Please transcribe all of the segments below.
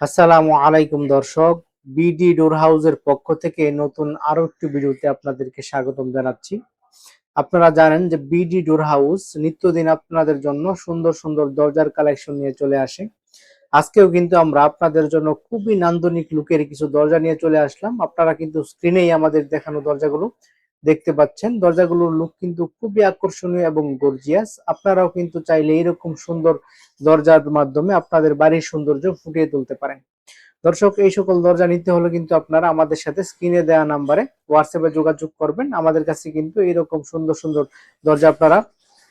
আসসালামু আলাইকুম দর্শক বিডি ডোর হাউসের পক্ষ থেকে নতুন আরও একটি ভিডিওতে আপনাদেরকে স্বাগতম জানাচ্ছি। আপনারা জানেন যে বিডি ডোর হাউস নিত্যদিন আপনাদের জন্য সুন্দর সুন্দর দরজার কালেকশন নিয়ে চলে আসে। আজকেও কিন্তু আমরা আপনাদের জন্য খুবই নান্দনিক লুকের কিছু দরজা নিয়ে চলে আসলাম। আপনারা কিন্তু স্ক্রিনেই আমাদের দেখানো দরজাগুলো দেখতে পাচ্ছেন। দরজাগুলোর লুক কিন্তু খুবই আকর্ষণীয় এবং গর্জিয়াস আপনারাও কিন্তু চাইলে এরকম সুন্দর দরজার মাধ্যমে আপনাদের বাড়ির সৌন্দর্য ফুটিয়ে তুলতে পারেন। দর্শক, এই সকল দরজা নিতে হলে কিন্তু আপনারা আমাদের সাথে স্ক্রিনে দেওয়া নাম্বারে হোয়াটসঅ্যাপে যোগাযোগ করবেন। আমাদের কাছে কিন্তু এরকম সুন্দর সুন্দর দরজা আপনারা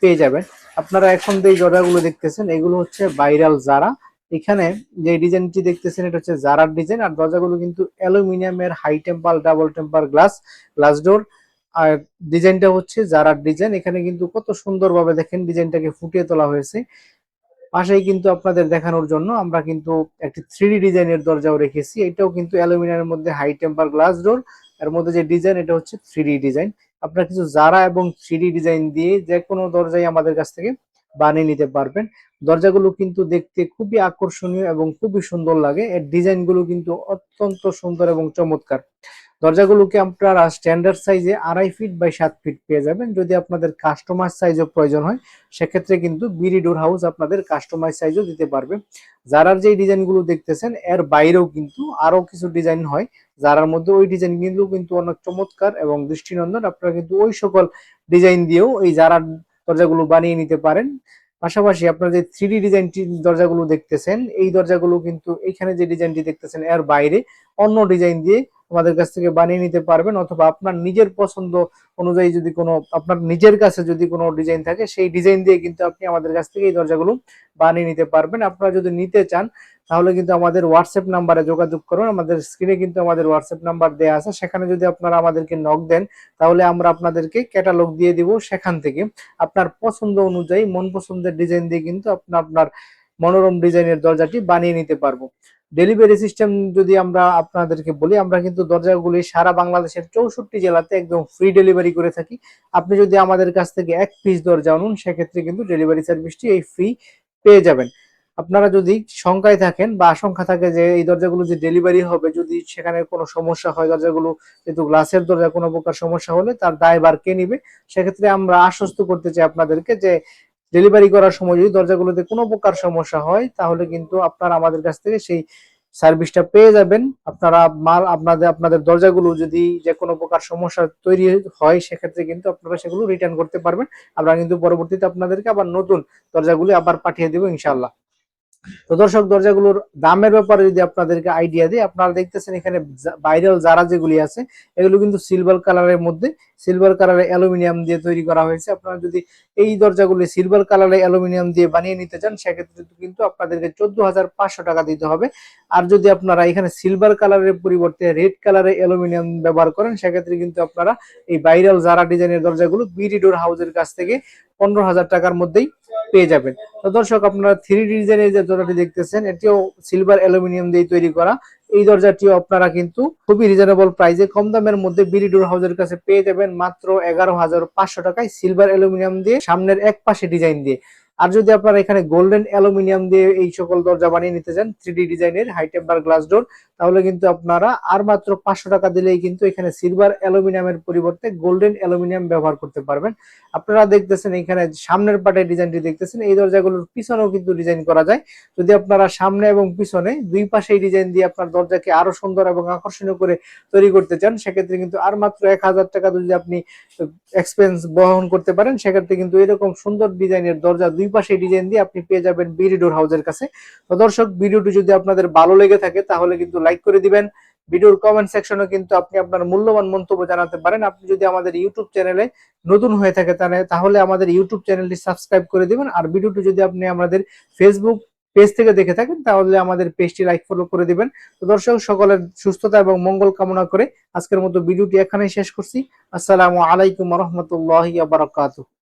পেয়ে যাবেন। আপনারা এখন যে দরজাগুলো দেখতেছেন, এগুলো হচ্ছে ভাইরাল জারা এখানে যে ডিজাইনটি দেখতেছেন, এটা হচ্ছে জারার ডিজাইন। আর দরজাগুলো কিন্তু অ্যালুমিনিয়ামের high temper double temper glass glass door আর ডিজাইনটা হচ্ছে জারার ডিজাইন, এখানে কিন্তু কত সুন্দরভাবে দেখেন ডিজাইনটাকে ফুটিয়ে তোলা হয়েছে। পাশেই কিন্তু আপনাদের দেখানোর জন্য আমরা কিন্তু একটি থ্রি ডিজাইনের দরজাও রেখেছি। এটাও কিন্তু অ্যালুমিনিয়ামের মধ্যে হাই টেম্পার গ্লাস ডোর এর মধ্যে যে ডিজাইন, এটা হচ্ছে থ্রি ডিজাইন। আপনারা কিছু জারা এবং থ্রি ডিজাইন দিয়ে যে কোনো দরজাই আমাদের কাছ থেকে বানিয়ে নিতে পারবেন। দরজাগুলো কিন্তু দেখতে খুবই আকর্ষণীয় এবং খুবই সুন্দর লাগে। এর ডিজাইনগুলো কিন্তু অত্যন্ত সুন্দর এবং চমৎকার। দরজাগুলোকে আপনারা স্ট্যান্ডার্ড সাইজে আড়াই ফিট বাই সাত ফিট পেয়ে যাবেন? যদি আপনাদের কাস্টমাইজ সাইজও প্রয়োজন হয়, সেক্ষেত্রে কিন্তু বিডি ডোর হাউস আপনাদের কাস্টমাইজ সাইজও দিতে পারবে। যারার যে ডিজাইনগুলো দেখতেছেন, এর বাইরেও কিন্তু আরও কিছু ডিজাইন হয়। যারার মধ্যে ওই ডিজাইন কিন্তু অনেক চমৎকার এবং দৃষ্টিনন্দন, আপনারা কিন্তু ওই সকল ডিজাইন দিয়েও এই যারার দরজাগুলো বানিয়ে নিতে পারেন। পাশাপাশি আপনারা যে থ্রি ডিজাইনটি দরজাগুলো দেখতেছেন, এই দরজাগুলো কিন্তু এখানে যে ডিজাইনটি দেখতেছেন, এর বাইরে অন্য ডিজাইন দিয়ে আমাদের কাছ থেকে বানিয়ে নিতে পারবেন, অথবা আপনার নিজের পছন্দ অনুযায়ী যদি কোনো, আপনার নিজের কাছে যদি কোনো ডিজাইন থাকে, সেই ডিজাইন দিয়ে কিন্তু আপনি আমাদের কাছ থেকে এই দরজাগুলো বানিয়ে নিতে পারবেন। আপনারা যদি নিতে চান, তাহলে কিন্তু আমাদের হোয়াটসঅ্যাপ নাম্বারে যোগাযোগ করুন। আমাদের স্ক্রিনে কিন্তু আমাদের হোয়াটসঅ্যাপ নাম্বার দেওয়া আছে। সেখানে যদি আপনারা আমাদেরকে নক দেন, তাহলে আমরা আপনাদেরকে ক্যাটালগ দিয়ে দিব সেখান থেকে। আপনার পছন্দ অনুযায়ী, মন পছন্দের ডিজাইন দিয়ে কিন্তু আপনার আপনার মনোরম ডিজাইনের দরজাটি বানিয়ে নিতে পারব। ডেলিভারি সিস্টেম যদি আমরা আপনাদেরকে বলি, আমরা কিন্তু দরজাগুলি সারা বাংলাদেশের চৌষট্টি জেলাতে একদম ফ্রি ডেলিভারি করে থাকি। আপনি যদি আমাদের কাছ থেকে এক পিস দরজা আনুন, সেক্ষেত্রে কিন্তু ডেলিভারি সার্ভিসটি এই ফ্রি পেয়ে যাবেন। আপনারা যদি শঙ্কায় থাকেন বা আশঙ্কা থাকে যে এই দরজাগুলো যে ডেলিভারি হবে, যদি সেখানে কোনো সমস্যা হয়, দরজাগুলো যেহেতু গ্লাসের দরজা কোনো প্রকার সমস্যা হলে তার দায়ভার কে নিবে, সেক্ষেত্রে আমরা আশ্বস্ত করতে চাই আপনাদেরকে যে ডেলিভারি করার সময় যদি দরজাগুলোতে কোনো প্রকার সমস্যা হয়, তাহলে কিন্তু আপনারা আমাদের কাছ থেকে সেই সার্ভিসটা পেয়ে যাবেন। আপনারা মাল, আপনাদের আপনাদের দরজাগুলো যদি যে কোনো প্রকার সমস্যা তৈরি হয়, সেক্ষেত্রে কিন্তু আপনারা সেগুলো রিটার্ন করতে পারবেন। আমরা কিন্তু পরবর্তীতে আপনাদেরকে আবার নতুন দরজাগুলি আবার পাঠিয়ে দেবো ইনশাল্লাহ তো দর্শক, দরজাগুলোর দামের ব্যাপারে যদি আপনাদেরকে আইডিয়া দিই, আপনারা দেখতেছেন এখানে ভাইরাল যারা যেগুলি আছে, এগুলো কিন্তু সিলভার কালারের মধ্যে সিলভার কালারের অ্যালুমিনিয়াম দিয়ে তৈরি করা হয়েছে। আপনারা যদি এই দরজাগুলি সিলভার কালারের অ্যালুমিনিয়াম দিয়ে বানিয়ে নিতে চান, সেক্ষেত্রে কিন্তু আপনাদেরকে চোদ্দ হাজার পাঁচশো টাকা দিতে হবে। আর যদি আপনারা এখানে সিলভার কালারের পরিবর্তে রেড কালারের অ্যালুমিনিয়াম ব্যবহার করেন, সেক্ষেত্রে কিন্তু আপনারা এই ভাইরাল যারা ডিজাইনের দরজাগুলো, বিডি ডোর হাউসের কাছ থেকে পনেরো হাজার টাকার মধ্যেই পেয়ে যাবেন। তো দর্শক, আপনারা থ্রি ডিজাইনের যে দরজাটি দেখতেছেন, এটিও সিলভার অ্যালুমিনিয়াম দিয়ে তৈরি করা। এই দরজাটিও আপনারা কিন্তু খুবই রিজনেবল প্রাইসে কম দামের মধ্যে বিডি ডোর হাউসের কাছে পেয়ে যাবেন মাত্র এগারো হাজার পাঁচশো টাকায় সিলভার অ্যালুমিনিয়াম দিয়ে সামনের এক পাশে ডিজাইন দিয়ে। আর যদি আপনারা এখানে গোল্ডেন অ্যালুমিনিয়াম দিয়ে এই সকল দরজা বানিয়ে নিতে চান থ্রি ডি ডিজাইনের হাই টেম্পার গ্লাস ডোর তাহলে কিন্তু আপনারা আর মাত্র পাঁচশো টাকা দিলেই কিন্তু এখানে সিলভার অ্যালুমিনিয়ামের পরিবর্তে গোল্ডেন অ্যালুমিনিয়াম ব্যবহার করতে পারবেন। আপনারা দেখতেছেন এখানে সামনের পাটের ডিজাইনটি দেখতেছেন, এই দরজাগুলোর পিছনেও কিন্তু ডিজাইন করা যায়। যদি আপনারা সামনে এবং পিছনে দুই পাশেই ডিজাইন দিয়ে আপনার দরজাকে আরও সুন্দর এবং আকর্ষণীয় করে তৈরি করতে চান, সেক্ষেত্রে কিন্তু আর মাত্র এক হাজার টাকা যদি আপনি এক্সপেন্স বহন করতে পারেন, সেক্ষেত্রে কিন্তু এরকম সুন্দর ডিজাইনের দরজা দুই পাশে ডিজাইন দিয়ে আপনি পেয়ে যাবেন বিডি ডোর হাউসের কাছে। তো দর্শক, ভিডিওটি যদি আপনাদের ভালো লেগে থাকে, তাহলে কিন্তু লাইক করে দিবেন। ভিডিওর কমেন্ট সেকশনে কিন্তু আপনি আপনার মূল্যবান মন্তব্য জানাতে পারেন। আপনি যদি আমাদের ইউটিউব চ্যানেলে নতুন হয়ে থাকে তাহলে আমাদের ইউটিউব চ্যানেলটি সাবস্ক্রাইব করে দিবেন। আর ভিডিওটি যদি আপনি আমাদের ফেসবুক পেজ থেকে দেখে থাকেন, তাহলে আমাদের পেজটি লাইক ফলো করে দিবেন। তো দর্শক, সকলের সুস্থতা এবং মঙ্গল কামনা করে আজকের মতো ভিডিওটি এখানেই শেষ করছি। আসসালামু আলাইকুম রহমতুল্লাহ বারাকাতুহ।